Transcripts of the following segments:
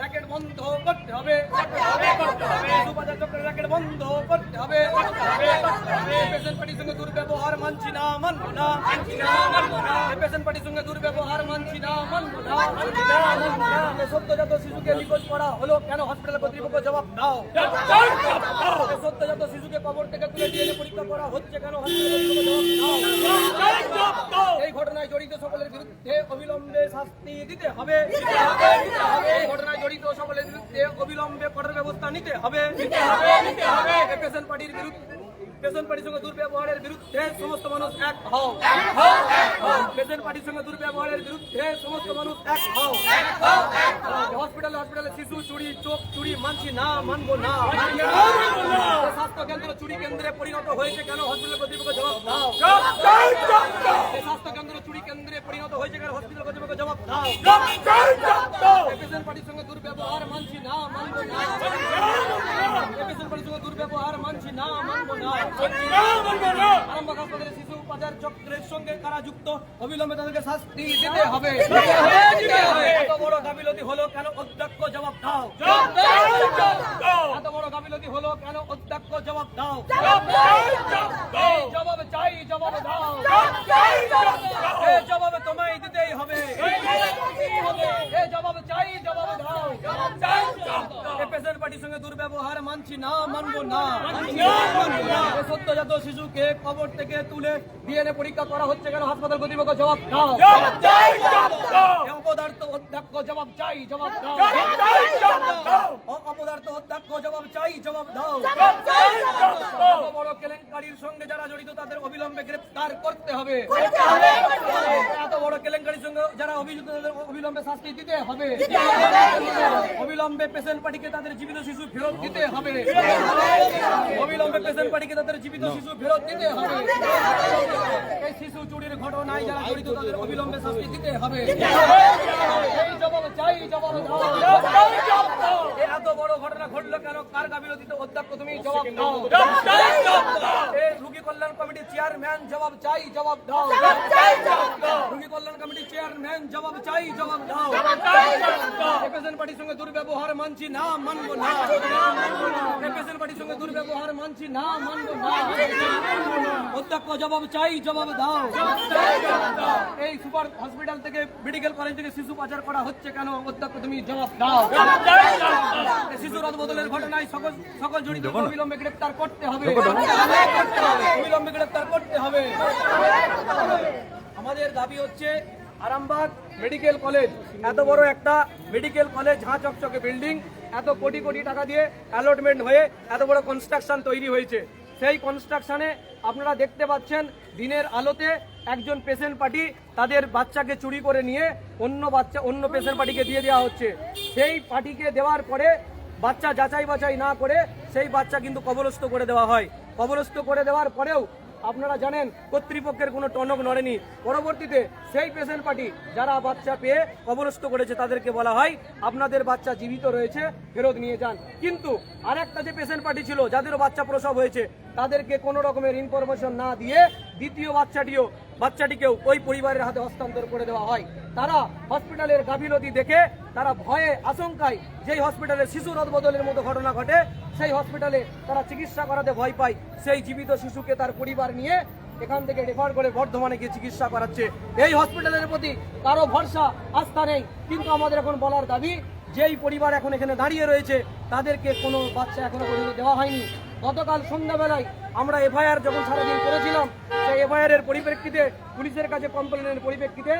Racket বন্ধ করতে হবে। র্যাকেট বন্ধ করতে হবে। করতে হবে করতে দুর্ব্যবহার মানছি না, মানবো না। মানছি সঙ্গে দুর্ব্যবহার মানছি মানছি না, মানবো না। সদ্যজাত শিশুকে নিখোঁজ করা হলো কেন? হসপিটাল কর্তৃপক্ষ জবাব দাও। সদ্যজাত শিশুকে কবর থেকে তুলে ডিএনএ পরীক্ষা করা হচ্ছে কেন? হসপিটাল জবাব দাও। এই ঘটনায় জড়িত সকলের বিরুদ্ধে অবিলম্বে শাস্তি দিতে হবে। এই ঘটনায় জড়িত সকলের বিরুদ্ধে অবিলম্বে কঠোর ব্যবস্থা নিতে হবে। পার্টির বিরুদ্ধে পেশেন্ট পার্টির সঙ্গে দুর্ব্যবহারের বিরুদ্ধে সমস্ত মানুষ এক হও। পেশেন্ট পার্টির সঙ্গে দুর্ব্যবহারের বিরুদ্ধে সমস্ত মানুষ এক হও। হসপিটালে হসপিটালে শিশু চুরি চোখ চুরি মানছি না মানবো না। স্বাস্থ্য কেন্দ্র চুরি কেন্দ্রে পরিণত হয়েছে কেন? হসপিটাল কর্তৃপক্ষ জবাব দাও। স্বাস্থ্য কেন্দ্র চুরি কেন্দ্রে পরিণত হয়েছে কেন? হসপিটাল কর্তৃপক্ষ জবাব দাও এই পেশেন্ট পার্টির সঙ্গে দুর্ব্যবহার মানছি না মানবো না এই পেশেন্ট পার্টির সঙ্গে দুর্ব্যবহার মানছি না মানবো না। আরামবাগ হাসপাতালে শিশু পাচার চক্রের সঙ্গে কারা যুক্ত অবিলম্বে তাদেরকে শাস্তি দিতে হবে। এত বড় গাফিলতি হলো কেন? অধ্যক্ষ জবাব দাও। এত বড় গাফিলতি হলো কেন? অধ্যক্ষ জবাব দাও। জবাব চাই জবাব দাও এই জবাব তোমায় দিতেই হবে এই জবাব চাই জবাব দাও এই পেশেন্ট পার্টির সঙ্গে দুর্ব্যবহার মানছি না মানবো না এই সদ্যজাত শিশুকে কবর থেকে তুলে ডিএনএ পরীক্ষা করা হচ্ছে কেন? হাসপাতাল কর্তৃপক্ষ জবাব দাও। অপদার্থ অধ্যক্ষ জবাব চাই জবাব দাও। অপদার্থ অধ্যক্ষ জবাব চাই জবাব দাও। এত বড় কেলেঙ্কারির সঙ্গে যারা জড়িত তাদের অবিলম্বে গ্রেফতার করতে হবে। এত বড় কেলেঙ্কারির সঙ্গে যারা অভিযুক্ত তাদের অবিলম্বে শাস্তি দিতে হবে। অবিলম্বে পেশেন্ট পার্টিকে তাদের জীবিত শিশু ফেরত দিতে হবে। অবিলম্বে পেশেন্ট পার্টিকে তাদের জীবিত শিশু ফেরত দিতে হবে? এই শিশু চুরির ঘটনায় যারা জড়িত তাদের অবিলম্বে শাস্তি দিতে হবে। এই জবাব চাই জবাব দাও। এই এত বড় ঘটনা ঘটলো কেন? কার গাফিলতিতে অধ্যক্ষ তুমি জবাব দাও। এই রুগী কল্যাণ কমিটির চেয়ারম্যান জবাব চাই জবাব দাও। রুগী কল্যাণ কমিটির চেয়ারম্যান জবাব চাই জবাব দাও। এই পেশেন্ট পার্টির সঙ্গে দুর্ব্যবহার মানছি না মানবো না। এই পেশেন্ট পার্টির সঙ্গে দুর্ব্যবহার মানছি না মানবো না। অধ্যক্ষ জবাব চাই জবাব দাও। এই সুপার হসপিটাল থেকে মেডিকেল কলেজ থেকে শিশু পাচার করা হচ্ছে কেন? অধ্যক্ষ তুমি জবাব দাও। শিশু রদ বদলের ঘটনায় সকল সকল জড়িত অবিলম্বে গ্রেপ্তার করতে হবে। অবিলম্বে গ্রেপ্তার করতে হবে। আমাদের দাবি হচ্ছে আরামবাগ মেডিকেল কলেজ এত বড় একটা মেডিকেল কলেজ ঝাঁ চকচকে বিল্ডিং এত কোটি কোটি টাকা দিয়ে অ্যালটমেন্ট হয়ে এত বড় কনস্ট্রাকশন তৈরি হয়েছে। সেই কনস্ট্রাকশনে আপনারা দেখতে পাচ্ছেন, দিনের আলোতে একজন পেশেন্ট পার্টি তাদের বাচ্চাকে চুরি করে নিয়ে অন্য বাচ্চা, অন্য পেশেন্ট পার্টিকে দিয়ে দেওয়া হচ্ছে। সেই পার্টিকে দেওয়ার পরে বাচ্চা যাচাই বাছাই না করে সেই বাচ্চা কিন্তু কবরস্থ করে দেওয়া হয়। কবরস্থ করে দেওয়ার পরেও আপনারা জানেন, কর্তৃপক্ষের কোনো টনক নড়েনি। পরবর্তীতে সেই পেশেন্ট পার্টি যারা বাচ্চা পেয়ে কবরস্থ করেছে তাদেরকে বলা হয়, আপনাদের বাচ্চা জীবিত রয়েছে, ফেরত নিয়ে যান। কিন্তু আরেকটা যে পেশেন্ট পার্টি ছিল, যাদেরও বাচ্চা প্রসব হয়েছে, তাদেরকে কোনো রকমের ইনফরমেশন না দিয়ে দ্বিতীয় বাচ্চাটিও, বাচ্চাটিকেও ওই পরিবারের হাতে হস্তান্তর করে দেওয়া হয়। তারা হসপিটালের গাফিলতি দেখে তারা ভয়ে, আশঙ্কায় যেই হসপিটালে শিশু রদবদলের মতো ঘটনা ঘটে, সেই হসপিটালে তারা চিকিৎসা করাতে ভয় পায়। সেই জীবিত শিশুকে তার পরিবার নিয়ে এখান থেকে রেফার করে বর্ধমানে গিয়ে চিকিৎসা করাচ্ছে। এই হসপিটালের প্রতি কারও ভরসা, আস্থা নেই। কিন্তু আমাদের এখন বলার দাবি, যেই পরিবার এখন এখানে দাঁড়িয়ে রয়েছে, তাদেরকে কোনো বাচ্চা এখনও পর্যন্ত দেওয়া হয়নি। গতকাল সন্ধ্যাবেলায় আমরা এফআইআর যখন সারাদিন করেছিলাম, সেই এফআইআর এর পরিপ্রেক্ষিতে পুলিশের কাছে কমপ্লেনের পরিপ্রেক্ষিতে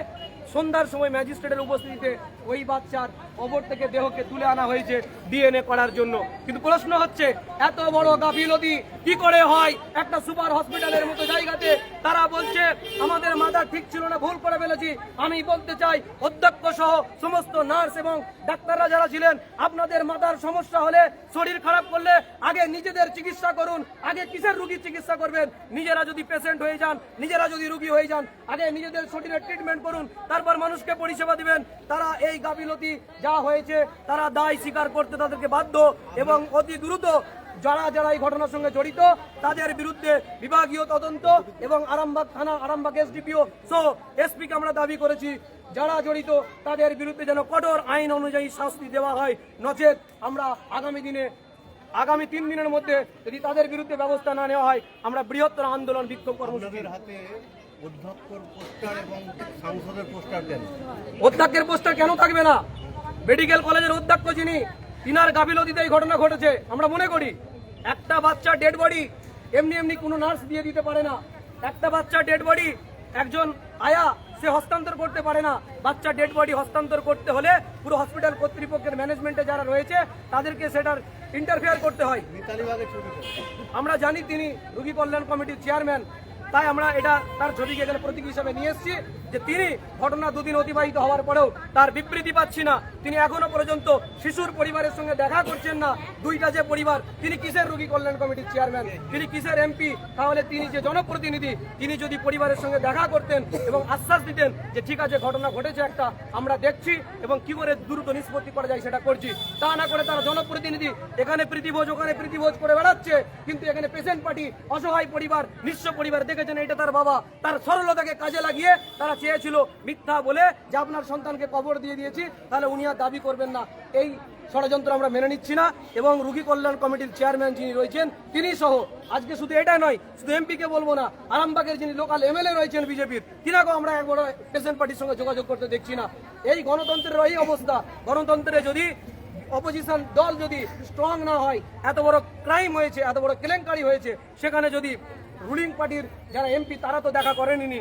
সন্ধ্যার সময় ম্যাজিস্ট্রেটের উপস্থিতিতে ওই বাচ্চার কবর থেকে দেহকে তুলে আনা হয়েছে ডিএনএ করার জন্য। কিন্তু প্রশ্ন হচ্ছে, এত বড় গাফিলতি কি করে হয়? একটা সুপার হসপিটালের মতো জায়গাতে তারা বলছে, আমাদের মাথা ঠিক ছিল না, ভুল করে ফেলেছি। আমি বলতে চাই, অধ্যক্ষ সহ সমস্ত নার্স এবং ডাক্তাররা যারা ছিলেন, আপনাদের মাথার সমস্যা হলে শরীর খারাপ করলে আগে নিজেদের চিকিৎসা করুন। আগে কিসের রুগীর চিকিৎসা করবেন? নিজেরা যদি পেশেন্ট হয়ে যান, নিজেরা যদি রুগী হয়ে যান আগে নিজেদের শরীরের ট্রিটমেন্ট করুন, তারপর মানুষকে পরিষেবা দিবেন। তারা এই গাফিলতি যা হয়েছে, তারা দায় স্বীকার করতে তাদেরকে বাধ্য এবং অতি দ্রুত যারা যারা এই ঘটনার সঙ্গে জড়িত, তাদের বিরুদ্ধে বিভাগীয় তদন্ত এবং আরামবাগ থানা, আরামবাগ এসডিপিও, সো এসপিকে আমরা দাবি করেছি, যারা জড়িত তাদের বিরুদ্ধে যেন কঠোর আইন অনুযায়ী শাস্তি দেওয়া হয়, নচেত আমরা আগামী দিনে, আগামী তিন দিনের মধ্যে যদি তাদের বিরুদ্ধে ব্যবস্থা না নেওয়া হয়, আমরা বৃহত্তর আন্দোলন বিক্ষোভ কর্মসূচি। হাতে অধ্যক্ষর পোস্টার কেন থাকবে না? মেডিকেল কলেজের অধ্যক্ষ যিনি তিনার গাফিলতিতে এই ঘটনা ঘটেছে। আমরা মনে করি একটা বাচ্চা ডেড বডি এমনি এমনি কোনো নার্স দিয়ে দিতে পারে না। একটা বাচ্চা ডেড বডি একজন আয়া সে হস্তান্তর করতে পারে না। বাচ্চা ডেড বডি হস্তান্তর করতে হলে পুরো হসপিটাল কর্তৃপক্ষের ম্যানেজমেন্টে যারা রয়েছে তাদেরকে সেটার ইন্টারফেয়ার করতে হয়? আমরা জানি তিনি রোগী কল্যাণ কমিটির চেয়ারম্যান তাই আমরা এটা তার ছবিকে এখানে প্রতীক হিসাবে নিয়ে এসেছি যে তিনি ঘটনা দুদিন অতিবাহিত হওয়ার পরেও তার বিবৃতি পাচ্ছি না। তিনি এখনও পর্যন্ত শিশুর পরিবারের সঙ্গে দেখা করছেন না। দুইটা যে পরিবার, তিনি কিসের রোগী কল্যাণ কমিটির চেয়ারম্যান? তিনি কিসের এমপি? তাহলে তিনি যে জনপ্রতিনিধি, তিনি যদি পরিবারের সঙ্গে দেখা করতেন এবং আশ্বাস দিতেন যে ঠিক আছে, ঘটনা ঘটেছে একটা, আমরা দেখছি এবং কি করে দ্রুত নিষ্পত্তি করা যায় সেটা করছি। তা না করে তারা জনপ্রতিনিধি, এখানে প্রীতিভোজ, ওখানে প্রীতিভোজ করে বেড়াচ্ছে, কিন্তু এখানে পেশেন্ট পার্টি, অসহায় পরিবার, নিঃস্ব পরিবার দেখেছেন এটা তার বাবা। তার সরলতাকে কাজে লাগিয়ে তারা চেয়েছিল মিথ্যা বলে যে আপনার সন্তানকে কবর দিয়ে দিয়েছি, তাহলে উনি আর দাবি করবেন না। এই ষড়যন্ত্র আমরা মেনে নিচ্ছি না এবং রুগী কল্যাণ কমিটির চেয়ারম্যান যিনি রয়েছেন, তিনি সহ, আজকে শুধু এটা নয়, শুধু এমপিকে বলব না, আরামবাগের যিনি লোকাল এমএলএ রয়েছেন বিজেপির, তিনাকেও আমরা একবার পেশেন্ট পার্টির সঙ্গে যোগাযোগ করতে দেখছি না। এই গণতন্ত্রের এই অবস্থা, গণতন্ত্রে যদি অপোজিশন দল যদি স্ট্রং না হয়, এত বড় ক্রাইম হয়েছে, এত বড় কেলেঙ্কারি হয়েছে, সেখানে যদি রুলিং পার্টির যারা এমপি তারা তো দেখা করেনি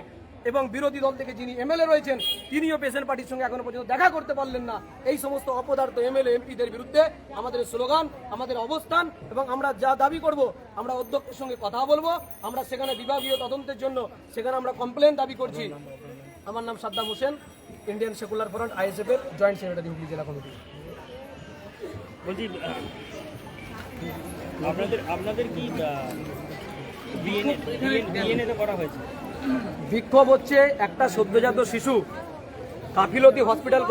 এবং বিরোধী দল থেকে যিনি এমএলএ রয়েছেন, তিনিও পেশেন্ট পার্টির সঙ্গে এখনও পর্যন্ত দেখা করতে পারলেন না। এই সমস্ত অপদার্থ এমএলএ এমপিদের বিরুদ্ধে আমাদের স্লোগান, আমাদের অবস্থান, এবং আমরা যা দাবি করব, আমরা অধ্যক্ষের সঙ্গে কথা বলব। আমরা সেখানে বিভাগীয় তদন্তের জন্য, সেখানে আমরা কমপ্লেন দাবি করছি। আমার নাম Saddam Hossain Indian Secular Front ISF এর জয়েন্ট সেক্রেটারি হুগলি জেলা কমিটি আপনাদের আপনাদের কি বিক্ষোভ হচ্ছে একটা সদ্যজাত শিশু। কাফিলতি হসপিটাল